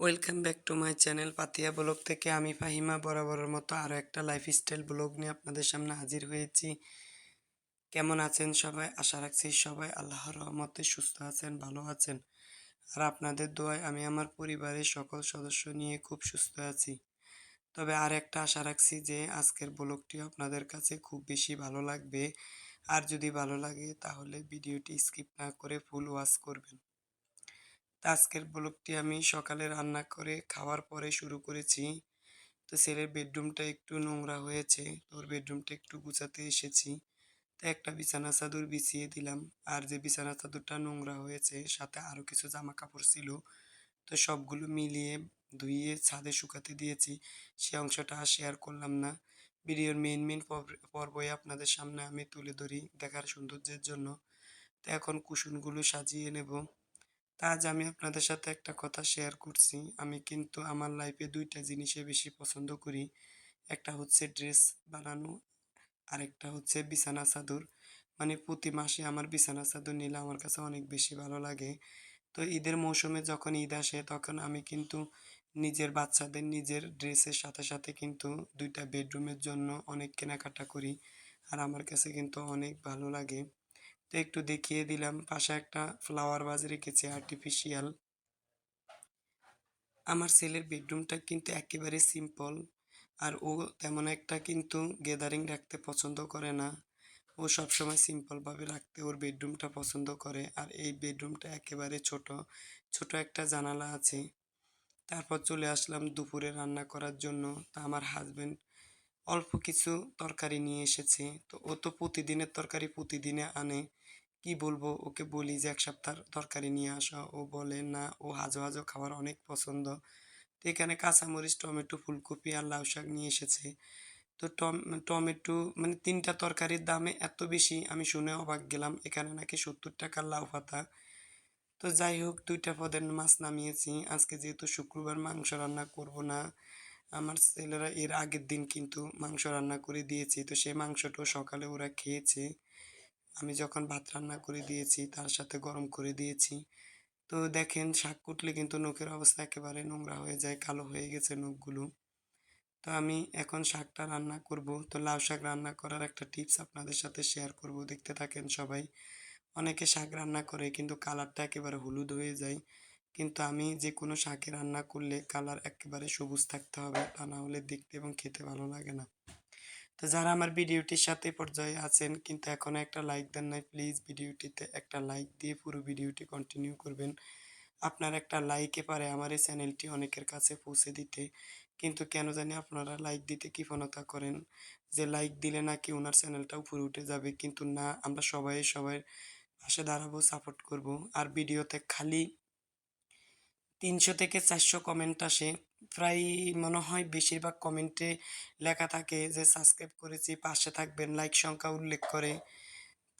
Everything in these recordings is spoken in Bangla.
Welcome back to my channel Patiya blog থেকে আমি ফাহিমা বরাবরের মতো আরও একটা লাইফস্টাইল ব্লগ নিয়ে আপনাদের সামনে হাজির হয়েছি। কেমন আছেন সবাই? আশা রাখছি সবাই আল্লাহর রহমতে সুস্থ আছেন, ভালো আছেন। আর আপনাদের দোয়ায় আমি আমার পরিবারের সকল সদস্য নিয়ে খুব সুস্থ আছি। তবে আর একটা আশা রাখছি যে আজকের ব্লগটি আপনাদের কাছে খুব বেশি ভালো লাগবে। আর যদি ভালো লাগে তাহলে ভিডিওটি স্কিপ না করে ফুল ওয়াচ করবেন। আজকের ব্লগটি আমি সকালে রান্না করে খাওয়ার পরে শুরু করেছি। তো ছেলের বেডরুমটা একটু নোংরা হয়েছে, তো ওর বেডরুমটা একটু গুছাতে এসেছি। তো একটা বিছানা চাদর বিছিয়ে দিলাম। আর যে বিছানা চাদরটা নোংরা হয়েছে, সাথে আরও কিছু জামা কাপড় ছিল, তো সবগুলো মিলিয়ে ধুইয়ে ছাদে শুকাতে দিয়েছি। সে অংশটা আর শেয়ার করলাম না। ভিডিওর মেন মেন পর্বই আপনাদের সামনে আমি তুলে ধরি দেখার সৌন্দর্যের জন্য। তো এখন কুশনগুলো সাজিয়ে নেব। আজ আমি আপনাদের সাথে একটা কথা শেয়ার করছি। আমি কিন্তু আমার লাইফে দুইটা জিনিসে বেশি পছন্দ করি। একটা হচ্ছে ড্রেস বানানো আর একটা হচ্ছে বিছানা চাদর। মানে প্রতি মাসে আমার বিছানা চাদর নিলে আমার কাছে অনেক বেশি ভালো লাগে। তো ঈদের মৌসুমে যখন ঈদ আসে, তখন আমি কিন্তু নিজের বাচ্চাদের নিজের ড্রেসের সাথে সাথে কিন্তু দুইটা বেডরুমের জন্য অনেক কেনাকাটা করি। আর আমার কাছে কিন্তু অনেক ভালো লাগে। তো একটু দেখিয়ে দিলাম। পাশে একটা ফ্লাওয়ার ভাজ রেখেছি আর্টিফিশিয়াল আমার ছেলের বেডরুমটা কিন্তু একেবারে সিম্পল আর ও তেমন একটা কিন্তু গ্যাদারিং রাখতে পছন্দ করে না। ও সবসময় সিম্পলভাবে রাখতে ওর বেডরুমটা পছন্দ করে, আর এই বেডরুমটা একেবারে ছোট ছোট একটা জানালা আছে। তারপর চলে আসলাম দুপুরে রান্না করার জন্য। তা আমার হাজবেন্ড অল্প কিছু তরকারি নিয়ে এসেছে। তো ও তো প্রতিদিনের তরকারি প্রতিদিনে আনে। কি বলব? ওকে বলি যে এক সপ্তাহ তরকারি নিয়ে আসা। ও বলে, না, ও হাজো হাজো খাবার অনেক পছন্দ। তো এখানে কাঁচামরিচ, টমেটো, ফুলকপি আর লাউ শাক নিয়ে এসেছে। তো টম, টমেটো মানে তিনটা তরকারির দামে এত বেশি আমি শুনে অবাক গেলাম। এখানে নাকি সত্তর টাকার লাউ পাতা। তো যাই হোক, দুইটা পদের মাছ নামিয়েছি। আজকে যেহেতু শুক্রবার মাংস রান্না করব না আমার ছেলেরা এর আগের দিন কিন্তু মাংস রান্না করে দিয়েছি। তো সেই মাংসটাও সকালে ওরা খেয়েছে। আমি যখন ভাত রান্না করে দিয়েছি, তার সাথে গরম করে দিয়েছি। তো দেখেন, শাক কুটলে কিন্তু নখের অবস্থা একেবারে নোংরা হয়ে যায়, কালো হয়ে গেছে নখগুলো। তো আমি এখন শাকটা রান্না করব। তো লাউ শাক রান্না করার একটা টিপস আপনাদের সাথে শেয়ার করব। দেখতে থাকেন সবাই। অনেকে শাক রান্না করে, কিন্তু কালারটা একেবারে হলুদ হয়ে যায়। কিন্তু আমি যে কোনো শাকে রান্না করলে কালার একেবারে সবুজ থাকতে হবে, তা না হলে দেখতে এবং খেতে ভালো লাগে না। তো যারা আমার ভিডিওটির সাথে পর্যায়ে আছেন, কিন্তু এখনও একটা লাইক দেন নাই প্লিজ ভিডিওটিতে একটা লাইক দিয়ে পুরো ভিডিওটি কন্টিনিউ করবেন। আপনার একটা লাইকে পারে আমার এই চ্যানেলটি অনেকের কাছে পৌঁছে দিতে। কিন্তু কেন জানি আপনারা লাইক দিতে কৃপণতা করেন। যে লাইক দিলে নাকি ওনার চ্যানেলটাও উপরে উঠে যাবে, কিন্তু না, আমরা সবাই সবাই পাশে দাঁড়াবো সাপোর্ট করব। আর ভিডিওতে খালি তিনশো থেকে চারশো কমেন্ট আসে। প্রায় মনে হয় বেশিরভাগ কমেন্টে লেখা থাকে যে, সাবস্ক্রাইব করেছি, পাশে থাকবেন। লাইক সংখ্যা উল্লেখ করে।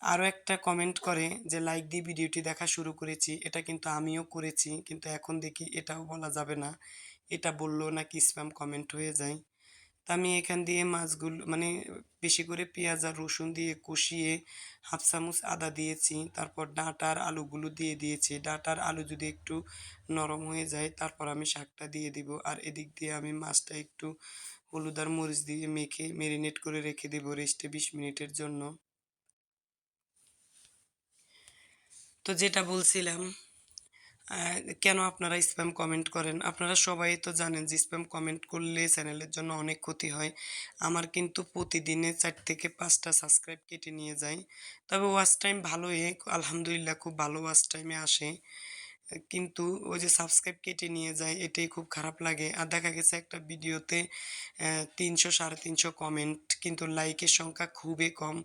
আরও একটা কমেন্ট করে যে লাইক দিয়ে ভিডিওটি দেখা শুরু করেছি। এটা কিন্তু আমিও করেছি, কিন্তু এখন দেখি এটাও বলা যাবে না। এটা বললেও নাকি স্প্যাম কমেন্ট হয়ে যায়। তা আমি এখান দিয়ে মাছগুলো মানে বেশি করে পেঁয়াজ আর রসুন দিয়ে কষিয়ে হাফ চামচ আদা দিয়েছি। তারপর ডাঁটার আলুগুলো দিয়ে দিয়েছি। ডাঁটার আলু যদি একটু নরম হয়ে যায়, তারপর আমি শাকটা দিয়ে দিব। আর এদিক দিয়ে আমি মাছটা একটু হলুদ আর মরিচ দিয়ে মেখে মেরিনেট করে রেখে দেবো রেস্টে বিশ মিনিটের জন্য। তো যেটা বলছিলাম কেন আপনারা স্প্যাম কমেন্ট করেন? আপনারা সবাই তো জানেন যে স্প্যাম কমেন্ট করলে চ্যানেলের জন্য অনেক ক্ষতি হয়। আমার কিন্তু প্রতিদিনে চার থেকে পাঁচটা সাবস্ক্রাইব কেটে নিয়ে যায় তবে ওয়াচ টাইম ভালোই, আলহামদুলিল্লাহ খুব ভালো ওয়াচ টাইমে আসে। কিন্তু ওই যে সাবস্ক্রাইব কেটে নিয়ে যায় এটাই খুব খারাপ লাগে। আর দেখা গেছে একটা ভিডিওতে তিনশো সাড়ে তিনশো কমেন্ট কিন্তু লাইকের সংখ্যা খুবই কম।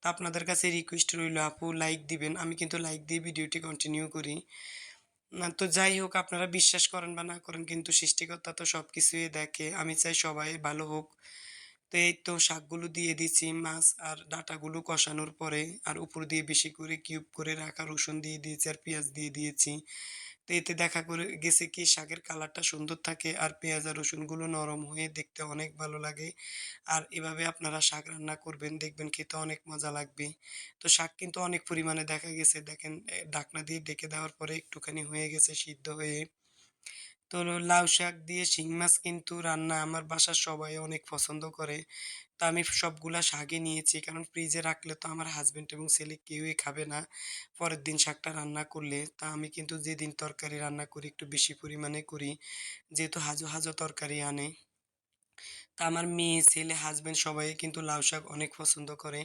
তা আপনাদের কাছে রিকোয়েস্ট রইল, আপু লাইক দিবেন। আমি কিন্তু লাইক দিয়ে ভিডিওটি কন্টিনিউ করি। তো যাই হোক, আপনারা বিশ্বাস করেন বা না করেন, কিন্তু সৃষ্টিকর্তা তো সব কিছুই দেখে। আমি চাই সবাই ভালো হোক। তো এই তো শাকগুলো দিয়ে দিচ্ছি মাছ আর ডাটাগুলো কষানোর পরে, আর উপর দিয়ে বেশি করে কিউব করে রাখা রসুন দিয়ে দিয়েছি আর পেঁয়াজ দিয়ে দিয়েছি। তো এতে দেখা করে গেছে কি শাকের কালারটা সুন্দর থাকে আর পেঁয়াজ আর রসুনগুলো নরম হয়ে দেখতে অনেক ভালো লাগে। আর এভাবে আপনারা শাক রান্না করবেন, দেখবেন খেতে অনেক মজা লাগবে। তো শাক কিন্তু অনেক পরিমাণে দেখা গেছে। দেখেন ঢাকনা দিয়ে ডেকে দেওয়ার পরে একটুখানি হয়ে গেছে সিদ্ধ হয়ে। তো লাউ শাক দিয়ে শিং মাছ কিন্তু রান্না আমার বাসার সবাই অনেক পছন্দ করে। তা আমি সবগুলা শাকই নিয়েছি কারণ ফ্রিজে রাখলে তো আমার হাজব্যান্ড এবং ছেলে কেউই খাবে না। পরের দিন শাকটা রান্না করলে। তা আমি কিন্তু যেদিন তরকারি রান্না করি একটু বেশি পরিমাণে করি। যেহেতু হাজো, হাজো তরকারি আনে। তা আমার মেয়ে, ছেলে, হাজব্যান্ড সবাই কিন্তু লাউ শাক অনেক পছন্দ করে।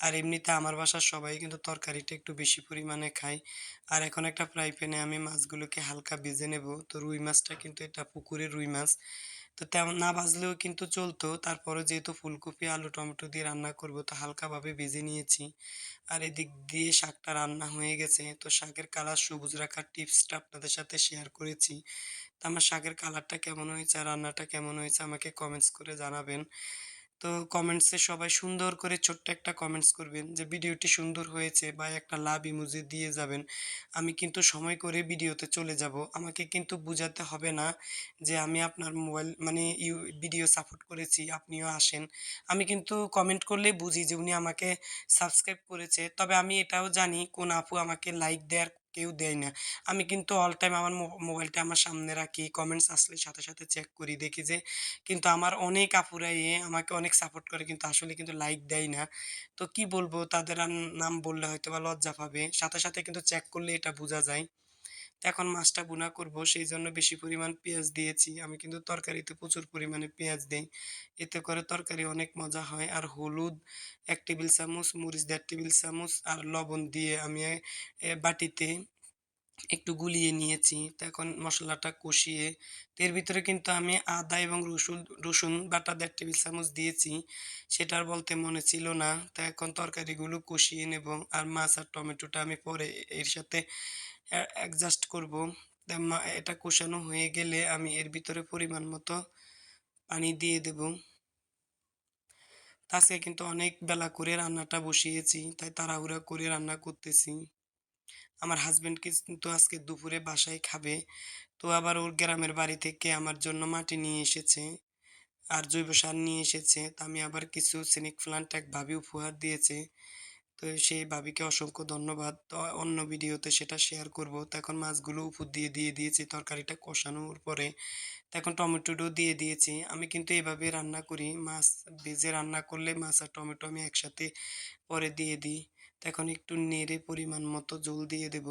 আর এমনিতে আমার বাসার সবাই কিন্তু তরকারিটা একটু বেশি পরিমাণে খায়। আর এখন একটা ফ্রাই প্যানে আমি মাছগুলোকে হালকা ভেজে নেব। তো রুই মাছটা কিন্তু এটা পুকুরের রুই মাছ। তো তেমন না ভাজলেও কিন্তু চলতো। তারপরে যেহেতু ফুলকপি, আলু, টমেটো দিয়ে রান্না করব তো হালকাভাবে ভেজে নিয়েছি। আর এদিক দিয়ে শাকটা রান্না হয়ে গেছে। তো শাকের কালার সবুজ রাখার টিপসটা আপনাদের সাথে শেয়ার করেছি। তো আমার শাকের কালারটা কেমন হয়েছে আর রান্নাটা কেমন হয়েছে আমাকে কমেন্টস করে জানাবেন। তো কমেন্টসে সবাই সুন্দর করে ছোট্ট একটা কমেন্টস করবেন যে ভিডিওটি সুন্দর হয়েছে বা একটা লাভ ইমোজি দিয়ে যাবেন। আমি কিন্তু সময় করে ভিডিওতে চলে যাব। আমাকে কিন্তু বুঝাতে হবে না যে আমি আপনার মোবাইল মানে ইউ ভিডিও সাপোর্ট করেছি, আপনিও আসেন। আমি কিন্তু কমেন্ট করলেই বুঝি যে উনি আমাকে সাবস্ক্রাইব করেছে। তবে আমি এটাও জানি কোন আপু আমাকে লাইক দেয় আর কেউ দেয় না। আমি কিন্তু অল টাইম আমার মোবাইলটা আমার সামনে রাখি। কমেন্টস আসলে সাথে, সাথে চেক করি। দেখি যে কিন্তু আমার অনেক আপুরাই আমাকে অনেক সাপোর্ট করে কিন্তু আসলে কিন্তু লাইক দেয় না। তো কি বলব তাদের নাম বললে হয়তো বা লজ্জা পাবে। সাথে, সাথে কিন্তু চেক করলে এটা বোঝা যায়। এখন মাছটা বুনা করব সেই জন্য বেশি পরিমাণ পেঁয়াজ দিয়েছি। আমি কিন্তু তরকারিতে প্রচুর পরিমাণে পেঁয়াজ দিই এতে করে তরকারি অনেক মজা হয়। আর হলুদ এক টেবিল চামচ, মরিচ দেড় টেবিল চামচ আর লবণ দিয়ে আমি বাটিতে একটু গুলিয়ে নিয়েছি। তো এখন মসলাটা কষিয়ে এর ভিতরে কিন্তু আমি আদা এবং রসুন রসুন বাটা ১.৫ টেবিল চামচ দিয়েছি। সেটার বলতে মনে ছিল না। তো এখন তরকারিগুলো কষিয়ে নেব। আর মাছ আর টমেটোটা আমি পরে এর সাথে অ্যাডজাস্ট করব। এটা কষানো হয়ে গেলে আমি এর ভিতরে পরিমাণ মতো পানি দিয়ে দেব। তো আজকে কিন্তু অনেক বেলা করে রান্নাটা বসিয়েছি। তাই তাড়াহুড়া করে রান্না করতেছি। আমার হাসব্যান্ড কিন্তু আজকে দুপুরে বাসায় খাবে। তো আবার ওর গ্রামের বাড়ি থেকে আমার জন্য মাটি নিয়ে এসেছে। আর জৈব সার নিয়ে এসেছে। তো আমি আবার কিছু সিনিক প্লান্ট এক ভাবি উপহার দিয়েছে। তো সেই ভাবিকে অসংখ্য ধন্যবাদ। তো অন্য ভিডিওতে সেটা শেয়ার করব। তো এখন মাছগুলো উপর দিয়ে দিয়ে দিয়েছি, তরকারিটা কষানোর পরে। তো এখন টমেটোটাও দিয়ে দিয়েছি। আমি কিন্তু এভাবে রান্না করি। মাছ ভেজে রান্না করলে মাছ আর টমেটো আমি একসাথে পরে দিয়ে দিই। এখন একটু নেড়ে পরিমাণ মতো জল দিয়ে দেব।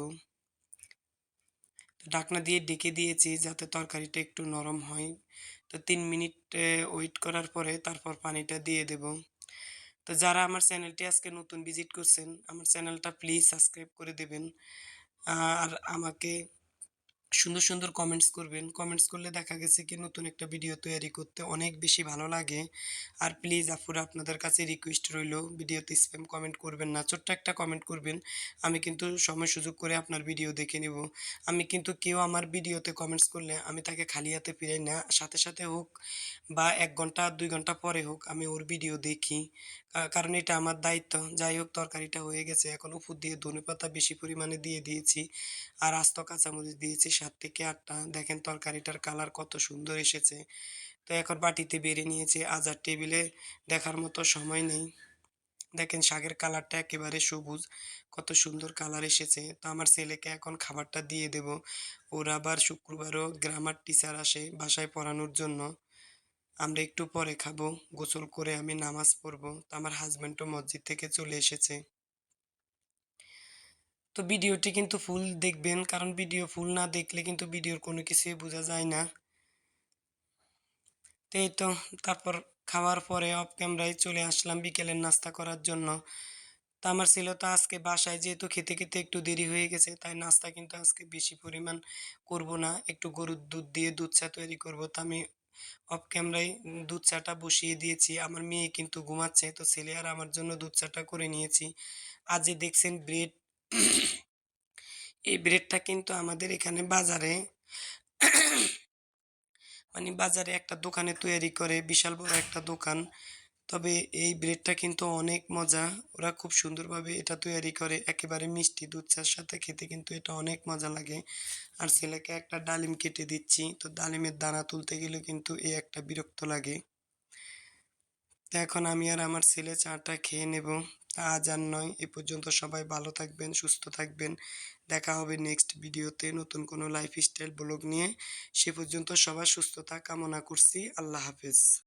ঢাকনা দিয়ে ডেকে দিয়েছি যাতে তরকারিটা একটু নরম হয়। তো তিন মিনিট ওয়েট করার পরে তারপর পানিটা দিয়ে দেব। তো যারা আমার চ্যানেলটি আজকে নতুন ভিজিট করছেন, আমার চ্যানেলটা প্লিজ সাবস্ক্রাইব করে দেবেন। আর আমাকে সুন্দর, সুন্দর কমেন্টস করবেন। কমেন্টস করলে দেখা গেছে কি নতুন একটা ভিডিও তৈরি করতে অনেক বেশি ভালো লাগে। আর প্লিজ আপুরা আপনাদের কাছে রিকোয়েস্ট রইল ভিডিওতে স্প্যাম কমেন্ট করবেন না। ছোট্ট একটা কমেন্ট করবেন। আমি কিন্তু সময় সুযোগ করে আপনার ভিডিও দেখে নেব। আমি কিন্তু কেউ আমার ভিডিওতে কমেন্টস করলে আমি তাকে খালি হাতে ফিরাই না। সাথে, সাথে হোক বা এক ঘণ্টা দুই ঘণ্টা পরে হোক আমি ওর ভিডিও দেখি। কারণ এটা আমার দায়িত্ব। যাই হোক তরকারিটা হয়ে গেছে। এখন উপর দিয়ে ধনেপাতা বেশি পরিমাণে দিয়ে দিয়েছি। আর আস্ত কাঁচামরিচ দিয়েছি ৭ থেকে আটটা দেখেন তরকারিটার কালার কত সুন্দর এসেছে। তো এখন বাটিতে বেড়ে নিয়েছি। আজ আর টেবিলে দেখার মতো সময় নেই। দেখেন শাকের কালারটা একেবারে সবুজ। কত সুন্দর কালার এসেছে। তো আমার ছেলেকে এখন খাবারটা দিয়ে দেব। ওর আবার শুক্রবারও গ্রামার টিচার আসে বাসায় পড়ানোর জন্য। আমরা একটু পরে খাব। গোসল করে আমি নামাজ পড়ব তো আমার হাজব্যান্ডও মসজিদ থেকে চলে এসেছে। তো ভিডিওটি কিন্তু ফুল দেখবেন। কারণ ভিডিও ফুল না দেখলে কিন্তু ভিডিওর কোনো কিছুই বোঝা যায় না। তো এই তো তারপর খাওয়ার পরে অফ ক্যামেরায় চলে আসলাম বিকেলের নাস্তা করার জন্য। তো আমার ছেলে তো আজকে বাসায় যেহেতু খেতে, খেতে একটু দেরি হয়ে গেছে তাই নাস্তা কিন্তু আজকে বেশি পরিমাণ করব না। একটু গরুর দুধ দিয়ে দুধ চা তৈরি করব। তো আমি অফ ক্যামেরায় দুধ চাটা বসিয়ে দিয়েছি। আমার মেয়ে কিন্তু ঘুমাচ্ছে। তো ছেলে আর আমার জন্য দুধ চাটা করে নিয়েছি। আর যে দেখছেন ব্রেড এই ব্রেডটা কিন্তু আমাদের এখানে বাজারে মানে বাজারে একটা দোকানে তৈরি করে, বিশাল বড় একটা দোকান। তবে এই ব্রেডটা কিন্তু অনেক মজা। ওরা খুব সুন্দরভাবে এটা তৈরি করে। একেবারে মিষ্টি দুধ চার সাথে খেতে কিন্তু এটা অনেক মজা লাগে। আর ছেলেকে একটা ডালিম কেটে দিচ্ছি। তো ডালিমের দানা তুলতে গেলে কিন্তু এ একটা বিরক্ত লাগে। তো এখন আমি আর আমার ছেলে চাটা খেয়ে নেব। আজ আর নয়। এ পর্যন্ত সবাই ভালো থাকবেন, সুস্থ থাকবেন। দেখা হবে নেক্সট ভিডিওতে নতুন কোনো লাইফস্টাইল ব্লগ নিয়ে। সে পর্যন্ত সবার সুস্থতা কামনা করছি। আল্লাহ হাফেজ।